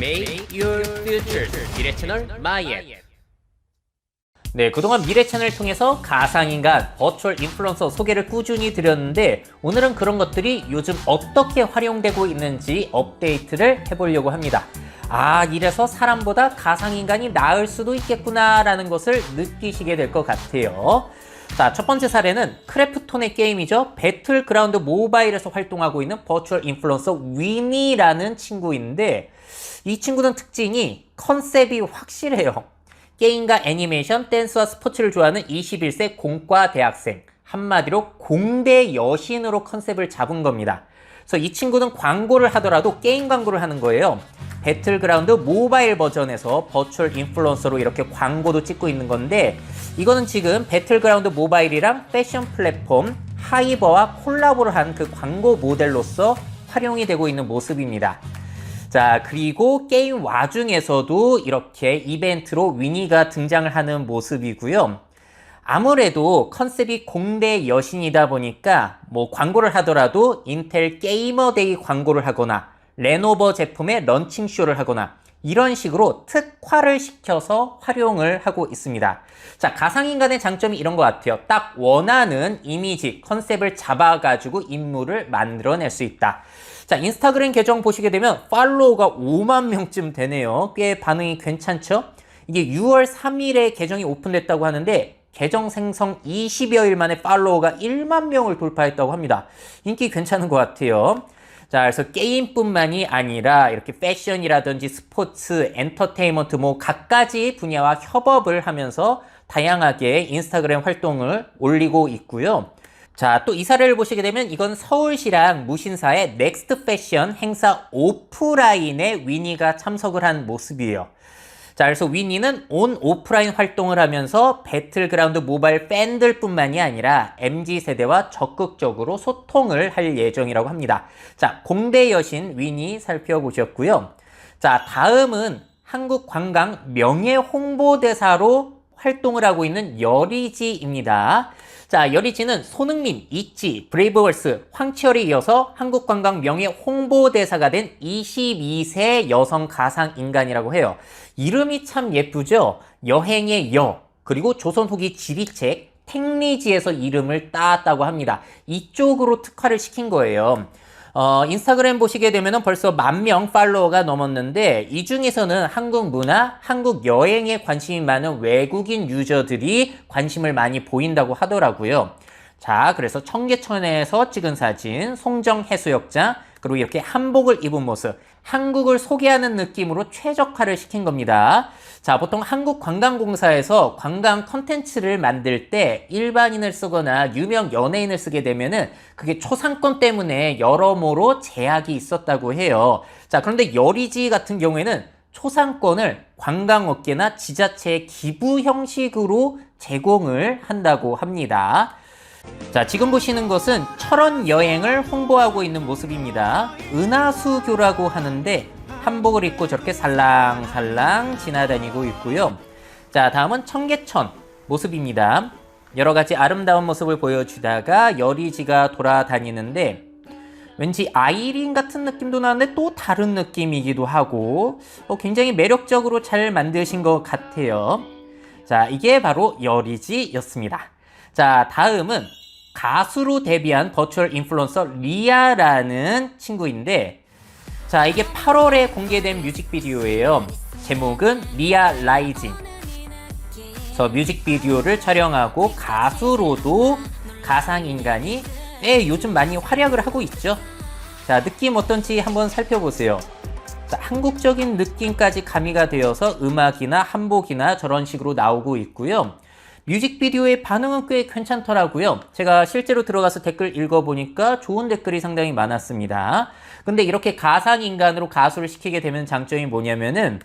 Make your future 미래 채널 마이앤 네, 그동안 미래 채널을 통해서 가상인간, 버추얼 인플루언서 소개를 꾸준히 드렸는데 오늘은 그런 것들이 요즘 어떻게 활용되고 있는지 업데이트를 해보려고 합니다. 아, 이래서 사람보다 가상인간이 나을 수도 있겠구나라는 것을 느끼시게 될 것 같아요. 자, 첫 번째 사례는 크래프톤의 게임이죠. 배틀그라운드 모바일에서 활동하고 있는 버추얼 인플루언서 위니라는 친구인데 이 친구는 특징이 컨셉이 확실해요. 게임과 애니메이션, 댄스와 스포츠를 좋아하는 21세 공과 대학생. 한마디로 공대 여신으로 컨셉을 잡은 겁니다. 그래서 이 친구는 광고를 하더라도 게임 광고를 하는 거예요. 배틀그라운드 모바일 버전에서 버추얼 인플루언서로 이렇게 광고도 찍고 있는 건데 이거는 지금 배틀그라운드 모바일이랑 패션 플랫폼 하이버와 콜라보를 한 그 광고 모델로서 활용이 되고 있는 모습입니다. 자, 그리고 게임 와중에서도 이렇게 이벤트로 위니가 등장을 하는 모습이고요. 아무래도 컨셉이 공대 여신이다 보니까 뭐 광고를 하더라도 인텔 게이머데이 광고를 하거나 레노버 제품의 런칭쇼를 하거나 이런 식으로 특화를 시켜서 활용을 하고 있습니다. 자, 가상인간의 장점이 이런 것 같아요. 딱 원하는 이미지, 컨셉을 잡아가지고 인물을 만들어낼 수 있다. 자, 인스타그램 계정 보시게 되면 팔로워가 5만 명쯤 되네요. 꽤 반응이 괜찮죠? 이게 6월 3일에 계정이 오픈됐다고 하는데 계정 생성 20여 일 만에 팔로워가 1만 명을 돌파했다고 합니다. 인기 괜찮은 것 같아요. 자, 그래서 게임뿐만이 아니라 이렇게 패션이라든지 스포츠, 엔터테인먼트 뭐 각가지 분야와 협업을 하면서 다양하게 인스타그램 활동을 올리고 있고요. 자, 또 이 사례를 보시게 되면 이건 서울시랑 무신사의 넥스트 패션 행사 오프라인에 위니가 참석을 한 모습이에요. 자, 그래서 위니는 온 오프라인 활동을 하면서 배틀그라운드 모바일 팬들 뿐만이 아니라 MZ 세대와 적극적으로 소통을 할 예정이라고 합니다. 자, 공대 여신 위니 살펴보셨고요. 자, 다음은 한국 관광 명예 홍보대사로 활동을 하고 있는 여리지입니다. 자, 여리지는 손흥민, 이치, 브레이브걸스, 황치열에 이어서 한국관광 명예 홍보대사가 된 22세 여성 가상인간이라고 해요. 이름이 참 예쁘죠? 여행의 여, 그리고 조선 후기 지리책, 택리지에서 이름을 따왔다고 합니다. 이쪽으로 특화를 시킨 거예요. 어, 인스타그램 보시게 되면 벌써 만 명 팔로워가 넘었는데 이 중에서는 한국 문화, 한국 여행에 관심이 많은 외국인 유저들이 관심을 많이 보인다고 하더라고요. 자, 그래서 청계천에서 찍은 사진, 송정 해수욕장, 그리고 이렇게 한복을 입은 모습, 한국을 소개하는 느낌으로 최적화를 시킨 겁니다. 자, 보통 한국관광공사에서 관광 컨텐츠를 만들 때 일반인을 쓰거나 유명 연예인을 쓰게 되면은 그게 초상권 때문에 여러모로 제약이 있었다고 해요. 자, 그런데 여리지 같은 경우에는 초상권을 관광업계나 지자체의 기부 형식으로 제공을 한다고 합니다. 자, 지금 보시는 것은 철원 여행을 홍보하고 있는 모습입니다. 은하수교라고 하는데 한복을 입고 저렇게 살랑살랑 지나다니고 있고요. 자, 다음은 청계천 모습입니다. 여러 가지 아름다운 모습을 보여주다가 여리지가 돌아다니는데 왠지 아이린 같은 느낌도 나는데 또 다른 느낌이기도 하고 어, 굉장히 매력적으로 잘 만드신 것 같아요. 자, 이게 바로 여리지였습니다. 자, 다음은 가수로 데뷔한 버추얼 인플루언서 리아라는 친구인데 자, 이게 8월에 공개된 뮤직비디오예요. 제목은 리아 라이징. 저 뮤직비디오를 촬영하고 가수로도 가상인간이 꽤 요즘 많이 활약을 하고 있죠. 자, 느낌 어떤지 한번 살펴보세요. 자, 한국적인 느낌까지 가미가 되어서 음악이나 한복이나 저런 식으로 나오고 있고요. 뮤직비디오의 반응은 꽤 괜찮더라고요. 제가 실제로 들어가서 댓글 읽어보니까 좋은 댓글이 상당히 많았습니다. 근데 이렇게 가상인간으로 가수를 시키게 되면 장점이 뭐냐면은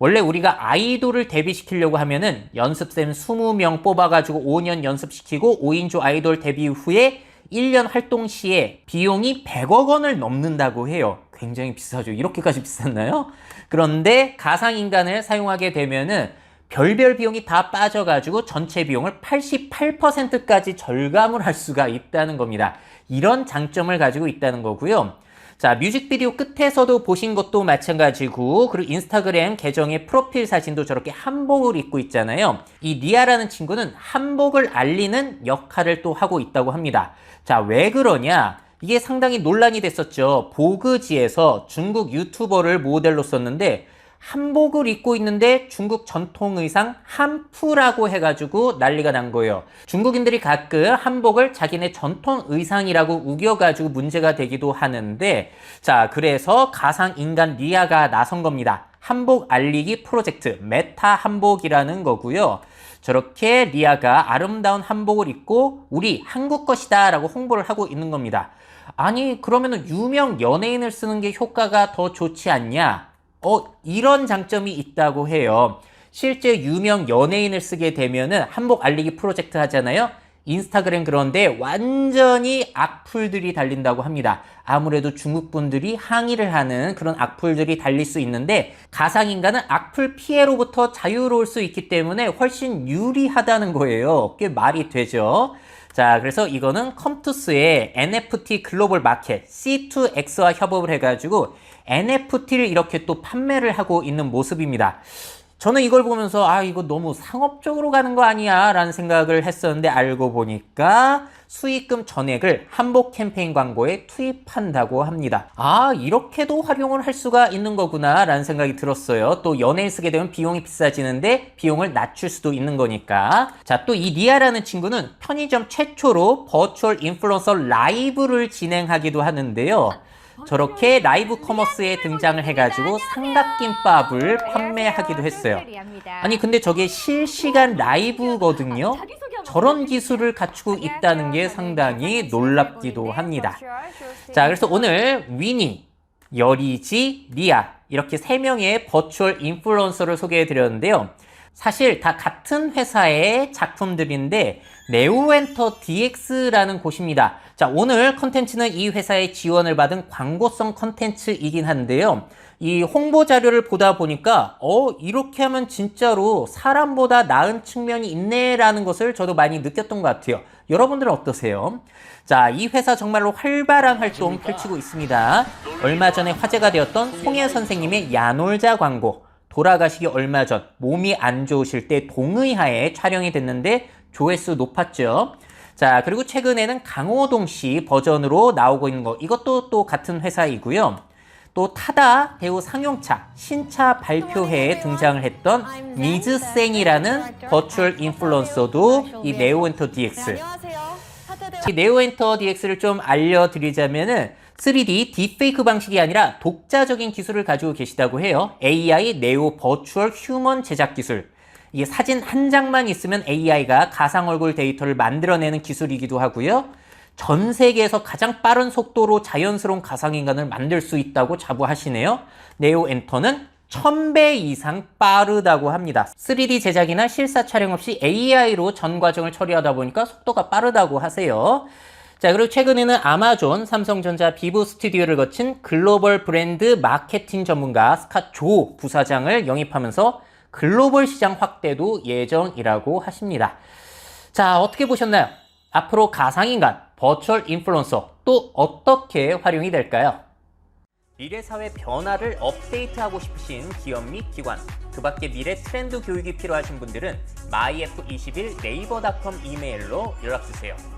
원래 우리가 아이돌을 데뷔시키려고 하면은 연습생 20명 뽑아가지고 5년 연습시키고 5인조 아이돌 데뷔 후에 1년 활동 시에 비용이 100억 원을 넘는다고 해요. 굉장히 비싸죠. 이렇게까지 비쌌나요? 그런데 가상인간을 사용하게 되면은 별별 비용이 다 빠져가지고 전체 비용을 88%까지 절감을 할 수가 있다는 겁니다. 이런 장점을 가지고 있다는 거고요. 자, 뮤직비디오 끝에서도 보신 것도 마찬가지고, 그리고 인스타그램 계정의 프로필 사진도 저렇게 한복을 입고 있잖아요. 이 리아라는 친구는 한복을 알리는 역할을 또 하고 있다고 합니다. 자, 왜 그러냐? 이게 상당히 논란이 됐었죠. 보그지에서 중국 유튜버를 모델로 썼는데, 한복을 입고 있는데 중국 전통 의상 한푸라고 해가지고 난리가 난 거예요. 중국인들이 가끔 한복을 자기네 전통 의상이라고 우겨가지고 문제가 되기도 하는데 자 그래서 가상 인간 리아가 나선 겁니다. 한복 알리기 프로젝트 메타 한복이라는 거고요. 저렇게 리아가 아름다운 한복을 입고 우리 한국 것이다 라고 홍보를 하고 있는 겁니다. 아니 그러면 유명 연예인을 쓰는 게 효과가 더 좋지 않냐? 어, 이런 장점이 있다고 해요. 실제 유명 연예인을 쓰게 되면은 한복 알리기 프로젝트 하잖아요. 인스타그램 그런데 완전히 악플들이 달린다고 합니다. 아무래도 중국 분들이 항의를 하는 그런 악플들이 달릴 수 있는데 가상인간은 악플 피해로부터 자유로울 수 있기 때문에 훨씬 유리하다는 거예요. 꽤 말이 되죠. 자, 그래서 이거는 컴투스의 NFT 글로벌 마켓 C2X와 협업을 해가지고 NFT를 이렇게 또 판매를 하고 있는 모습입니다. 저는 이걸 보면서 아 이거 너무 상업적으로 가는 거 아니야 라는 생각을 했었는데 알고 보니까 수익금 전액을 한복 캠페인 광고에 투입한다고 합니다. 아 이렇게도 활용을 할 수가 있는 거구나 라는 생각이 들었어요. 또 연예인 쓰게 되면 비용이 비싸지는데 비용을 낮출 수도 있는 거니까 자 또 이 리아라는 친구는 편의점 최초로 버추얼 인플루언서 라이브를 진행하기도 하는데요. 저렇게 라이브 커머스에 등장을 해가지고 삼각김밥을 판매하기도 했어요. 아니 근데 저게 실시간 라이브거든요. 저런 기술을 갖추고 있다는 게 상당히 놀랍기도 합니다. 자 그래서 오늘 위니, 여리지, 리아 이렇게 세 명의 버추얼 인플루언서를 소개해 드렸는데요. 사실 다 같은 회사의 작품들인데 네오엔터 DX라는 곳입니다. 자, 오늘 컨텐츠는 이 회사의 지원을 받은 광고성 컨텐츠이긴 한데요. 이 홍보 자료를 보다 보니까 어 이렇게 하면 진짜로 사람보다 나은 측면이 있네라는 것을 저도 많이 느꼈던 것 같아요. 여러분들은 어떠세요? 자, 이 회사 정말로 활발한 활동 펼치고 있습니다. 얼마 전에 화제가 되었던 송혜 선생님의 야놀자 광고. 돌아가시기 얼마 전 몸이 안 좋으실 때 동의하에 촬영이 됐는데 조회수 높았죠. 자, 그리고 최근에는 강호동 씨 버전으로 나오고 있는 거 이것도 또 같은 회사이고요. 또 타다 배우 상용차 신차 발표회에 등장을 했던 미즈생이라는 버추얼 인플루언서도 이 네오엔터 DX 이 네오엔터 DX를 좀 알려드리자면은 3D 딥페이크 방식이 아니라 독자적인 기술을 가지고 계시다고 해요. AI 네오 버추얼 휴먼 제작 기술. 이게 사진 한 장만 있으면 AI가 가상 얼굴 데이터를 만들어내는 기술이기도 하고요. 전 세계에서 가장 빠른 속도로 자연스러운 가상인간을 만들 수 있다고 자부하시네요. 네오 엔터는 1000배 이상 빠르다고 합니다. 3D 제작이나 실사 촬영 없이 AI로 전 과정을 처리하다 보니까 속도가 빠르다고 하세요. 자, 그리고 최근에는 아마존, 삼성전자, 비브 스튜디오를 거친 글로벌 브랜드 마케팅 전문가 스카 조 부사장을 영입하면서 글로벌 시장 확대도 예정이라고 하십니다. 자, 어떻게 보셨나요? 앞으로 가상인간, 버추얼 인플루언서 또 어떻게 활용이 될까요? 미래 사회 변화를 업데이트하고 싶으신 기업 및 기관, 그 밖에 미래 트렌드 교육이 필요하신 분들은 myf21 네이버닷컴 이메일로 연락주세요.